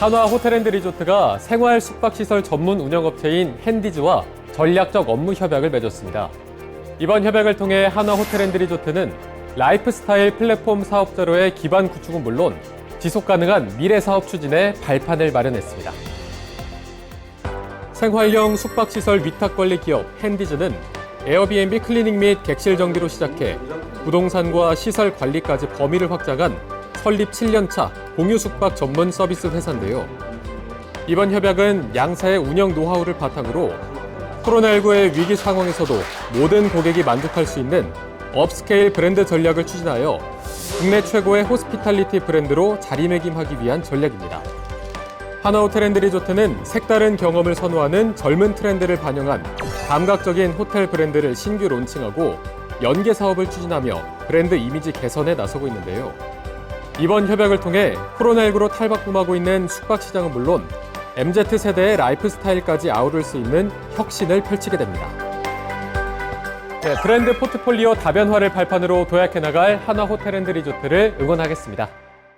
한화 호텔앤드리조트가 생활 숙박시설 전문 운영업체인 핸디즈와 전략적 업무 협약을 맺었습니다. 이번 협약을 통해 한화 호텔앤드리조트는 라이프스타일 플랫폼 사업자로의 기반 구축은 물론 지속 가능한 미래 사업 추진에 발판을 마련했습니다. 생활형 숙박시설 위탁 관리 기업 핸디즈는 에어비앤비 클리닝 및 객실 정비로 시작해 부동산과 시설 관리까지 범위를 확장한 설립 7년차 공유 숙박 전문 서비스 회사인데요. 이번 협약은 양사의 운영 노하우를 바탕으로 코로나19의 위기 상황에서도 모든 고객이 만족할 수 있는 업스케일 브랜드 전략을 추진하여 국내 최고의 호스피탈리티 브랜드로 자리매김하기 위한 전략입니다. 하나호텔 앤드 리조트는 색다른 경험을 선호하는 젊은 트렌드를 반영한 감각적인 호텔 브랜드를 신규 론칭하고 연계 사업을 추진하며 브랜드 이미지 개선에 나서고 있는데요. 이번 협약을 통해 코로나19로 탈바꿈하고 있는 숙박 시장은 물론 MZ세대의 라이프 스타일까지 아우를 수 있는 혁신을 펼치게 됩니다. 네, 브랜드 포트폴리오 다변화를 발판으로 도약해 나갈 한화 호텔 앤드 리조트를 응원하겠습니다.